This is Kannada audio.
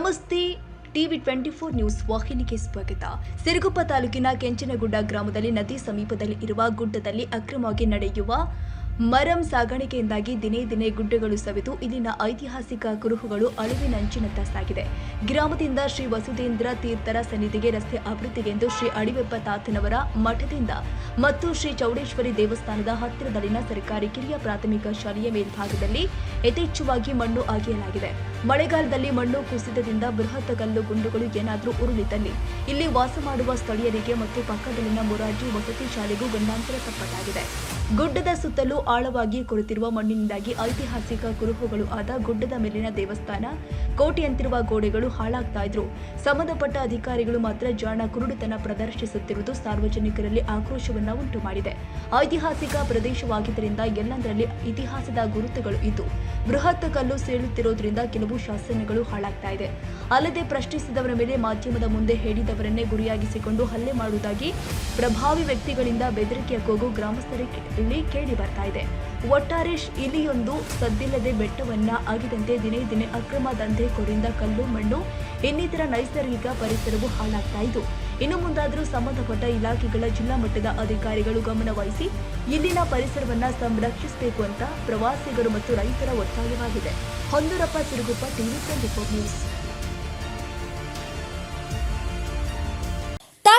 ನಮಸ್ತೆ. ಟಿವಿ ಟ್ವೆಂಟಿ ಫೋರ್ ನ್ಯೂಸ್ ವಾಹಿನಿಗೆ ಸ್ವಾಗತ. ಸಿರುಗುಪ್ಪ ತಾಲೂಕಿನ ಕೆಂಚನಗುಡ್ಡ ಗ್ರಾಮದಲ್ಲಿ ನದಿ ಸಮೀಪದಲ್ಲಿ ಇರುವ ಗುಡ್ಡದಲ್ಲಿ ಅಕ್ರಮವಾಗಿ ನಡೆಯುವ ಮರಂ ಸಾಗಾಣಿಕೆಯಿಂದಾಗಿ ದಿನೇ ದಿನೇ ಗುಡ್ಡಗಳು ಸವಿದು ಇಲ್ಲಿನ ಐತಿಹಾಸಿಕ ಕುರುಹುಗಳು ಅಳಿವಿನಂಚಿನತ್ತ ಸಾಗಿದೆ. ಗ್ರಾಮದಿಂದ ಶ್ರೀ ವಸುಧೇಂದ್ರ ತೀರ್ಥರ ಸನ್ನಿಧಿಗೆ ರಸ್ತೆ ಅಭಿವೃದ್ಧಿಗೆಂದು ಶ್ರೀ ಅಡಿವೆಪ್ಪ ತಾತನವರ ಮಠದಿಂದ ಮತ್ತು ಶ್ರೀ ಚೌಡೇಶ್ವರಿ ದೇವಸ್ಥಾನದ ಹತ್ತಿರದಲ್ಲಿನ ಸರ್ಕಾರಿ ಕಿರಿಯ ಪ್ರಾಥಮಿಕ ಶಾಲೆಯ ಮೇಲ್ಭಾಗದಲ್ಲಿ ಯಥೇಚ್ಛವಾಗಿ ಮಣ್ಣು ಅಗೆಯಲಾಗಿದೆ. ಮಳೆಗಾಲದಲ್ಲಿ ಮಣ್ಣು ಕುಸಿತದಿಂದ ಬೃಹತ್ ಕಲ್ಲು ಗುಂಡುಗಳು ಏನಾದರೂ ಉರುಳಿದಲ್ಲಿ ಇಲ್ಲಿ ವಾಸ ಮಾಡುವ ಸ್ಥಳೀಯರಿಗೆ ಮತ್ತು ಪಕ್ಕದಲ್ಲಿನ ಮೊರಾರ್ಜಿ ವಸತಿ ಶಾಲೆಗೂ ಗಂಡಾಂತರ ತಪ್ಪಟ್ಟಾಗಿದೆ ಗುಡ್ಡದ ಸುತ್ತಲೂ ಆಳವಾಗಿ ಕೊರೆತಿರುವ ಮಣ್ಣಿನಿಂದಾಗಿ ಐತಿಹಾಸಿಕ ಕುರುಹುಗಳು ಆದ ಗುಡ್ಡದ ಮೇಲಿನ ದೇವಸ್ಥಾನ. ಕೋಟೆಯಂತಿರುವ ಗೋಡೆಗಳು ಹಾಳಾಗ್ತಾ ಇದ್ರು. ಸಂಬಂಧಪಟ್ಟ ಅಧಿಕಾರಿಗಳು ಮಾತ್ರ ಜಾಣ ಕುರುಡುತನ ಪ್ರದರ್ಶಿಸುತ್ತಿರುವುದು ಸಾರ್ವಜನಿಕರಲ್ಲಿ ಆಕ್ರೋಶವನ್ನ ಉಂಟು ಮಾಡಿದೆ ಐತಿಹಾಸಿಕ ಪ್ರದೇಶವಾಗಿದ್ದರಿಂದ ಎಲ್ಲಂದರಲ್ಲಿ ಇತಿಹಾಸದ ಗುರುತುಗಳು ಇದ್ದು, ಬೃಹತ್ ಕಲ್ಲು ಸೇಳುತ್ತಿರೋದ್ರಿಂದ ಕೆಲವು ಶಾಸನಗಳು ಹಾಳಾಗ್ತಾ ಇದೆ. ಅಲ್ಲದೆ ಪ್ರಶ್ನಿಸಿದವರ ಮೇಲೆ ಮಾಧ್ಯಮದ ಮುಂದೆ ಹೇಳಿದವರನ್ನೇ ಗುರಿಯಾಗಿಸಿಕೊಂಡು ಹಲ್ಲೆ ಮಾಡುವುದಾಗಿ ಪ್ರಭಾವಿ ವ್ಯಕ್ತಿಗಳಿಂದ ಬೆದರಿಕೆಯ ಕೂಗು ಗ್ರಾಮಸ್ಥರಲ್ಲಿ ಕೇಳಿ ಬರ್ತಾ ಇದೆ ಒಟ್ಟಾರೆ ಇಲಿಯೊಂದು ಸದ್ದಿಲ್ಲದೆ ಬೆಟ್ಟವನ್ನ ಆಗಿದಂತೆ ದಿನೇ ದಿನೇ ಅಕ್ರಮ ದಂಧೆಕೋರಿಂದ ಕಲ್ಲು ಮಣ್ಣು, ಇನ್ನಿತರ ನೈಸರ್ಗಿಕ ಪರಿಸರವು ಹಾಳಾಗ್ತಾ ಇದ್ದು, ಇನ್ನು ಮುಂದಾದರೂ ಸಂಬಂಧಪಟ್ಟ ಇಲಾಖೆಗಳ ಜಿಲ್ಲಾ ಮಟ್ಟದ ಅಧಿಕಾರಿಗಳು ಗಮನವಹಿಸಿ ಇಲ್ಲಿನ ಪರಿಸರವನ್ನ ಸಂರಕ್ಷಿಸಬೇಕು ಅಂತ ಪ್ರವಾಸಿಗರು ಮತ್ತು ರೈತರ ಒತ್ತಾಯವಾಗಿದೆ. Hondurappa Siruguppa, TV twenty news.